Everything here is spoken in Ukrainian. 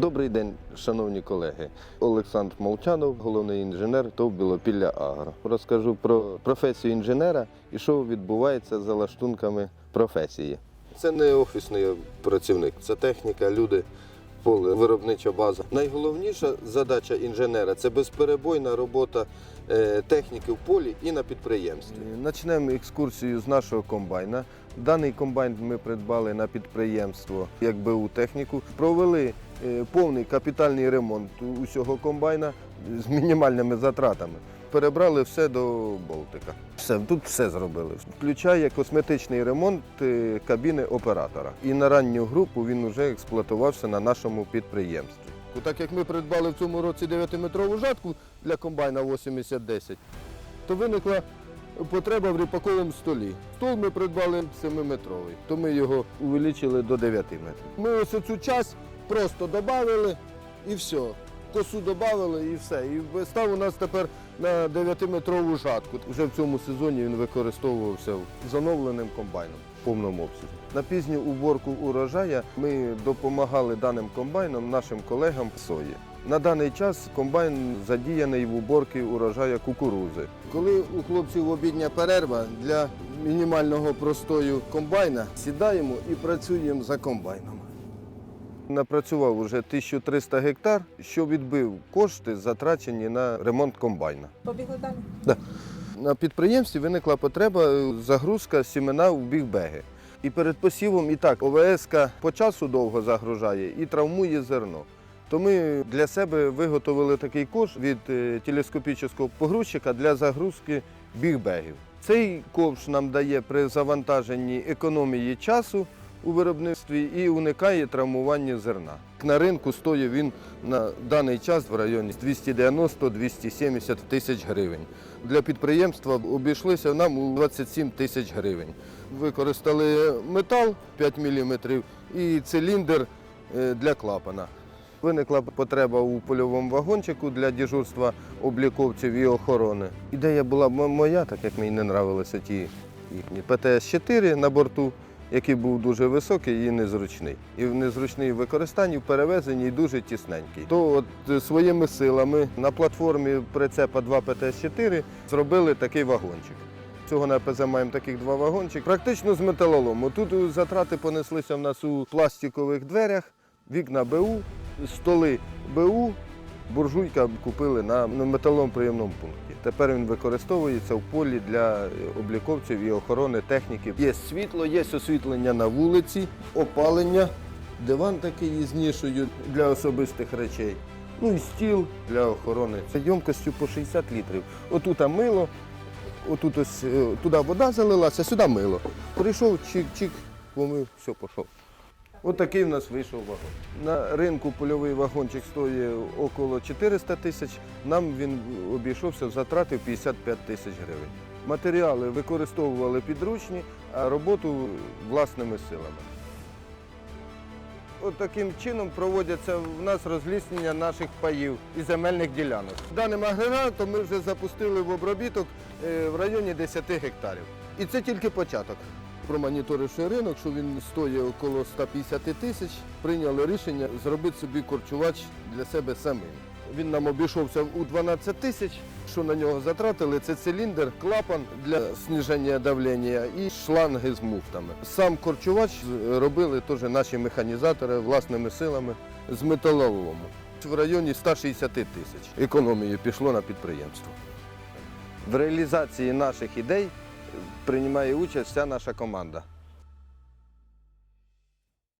Добрий день, шановні колеги. Олександр Молчанов, головний інженер ТОВ Білопілля Агро. Розкажу про професію інженера і що відбувається за лаштунками професії. Це не офісний працівник, це техніка, люди, поле, виробнича база. Найголовніша задача інженера це безперебойна робота е, техніки в полі і на підприємстві. Почнемо екскурсію з нашого комбайна. Даний комбайн ми придбали на підприємство як БУ техніку. Провели повний капітальний ремонт усього комбайна з мінімальними затратами. Перебрали все до Болтика. Все, тут все зробили. Включає косметичний ремонт е, кабіни оператора. І на ранню групу він вже експлуатувався на нашому підприємстві. Так як ми придбали в цьому році 9-метрову жатку для комбайна 8010, то виникла потреба в ріпаковому столі. Стол ми придбали 7-метровий, то ми його увеличили до 9 метрів. Ми ось цю часть просто додали і все. Косу додали і все. І став у нас тепер на 9-метрову жатку. Вже в цьому сезоні він використовувався з оновленим комбайном в повному обсязі. На пізню уборку урожая ми допомагали даним комбайном нашим колегам сої. На даний час комбайн задіяний в уборці урожая кукурузи. Коли у хлопців обідня перерва для мінімального простою комбайна, сідаємо і працюємо за комбайном. Напрацював уже 1300 гектар, що відбив кошти, затрачені на ремонт комбайна. Побігли далі. На підприємстві виникла потреба е, загрузка сімена в бігбеги. І перед посівом і так ОВС по часу довго загружає і травмує зерно. То ми для себе виготовили такий кош від е, телескопічного погрузчика для загрузки бігбегів. Цей ковш нам дає при завантаженні економії часу у виробництві і уникає травмування зерна. На ринку стоїть він на даний час в районі 290-270 тисяч гривень. Для підприємства обійшлися нам у 27 тисяч гривень. Використали метал 5 мм і циліндр е, для клапана. Виникла потреба у польовому вагончику для дежурства обліковців і охорони. Ідея була моя, так як мені не нравилися ті їхні ПТС-4 на борту, який був дуже високий і незручний. І незручний в використанні, в перевезенні і дуже тісненький. То от е, своїми силами на платформі прицепа 2 ПТС-4 зробили такий вагончик. Цього на ПЗ маємо таких два вагончики. Практично з металолому. Тут е, затрати понеслися в нас у пластикових дверях, вікна БУ, столи БУ, буржуйка купили на металовому прийомному пункті. Тепер він використовується в полі для обліковців і охорони техніки. Є світло, є освітлення на вулиці, опалення, диван такий із нішою для особистих речей. Ну і стіл для охорони. Це ємкостю по 60 літрів. Отут мило, отут ось е, туди вода залилася, сюди мило. Прийшов, чик-чик, помив, все, пішов. Ось такий в нас вийшов вагон. На ринку польовий вагончик стоїть около 400 тисяч. Нам він обійшовся в затрати 55 тисяч гривень. Матеріали використовували підручні, а роботу власними силами. От таким чином проводяться в нас розліснення наших паїв і земельних ділянок. Даним агрегатом ми вже запустили в обробіток е, в районі 10 гектарів. І це тільки початок. Промоніторивши ринок, що він стоїть около 150 тисяч, прийняли рішення зробити собі корчувач для себе самим. Він нам обійшовся у 12 тисяч. Що на нього затратили, це циліндр, клапан для зниження давлення і шланги з муфтами. Сам корчувач робили теж наші механізатори власними силами з металолому. В районі 160 тисяч економії пішло на підприємство. В реалізації наших ідей приймає участь вся наша команда.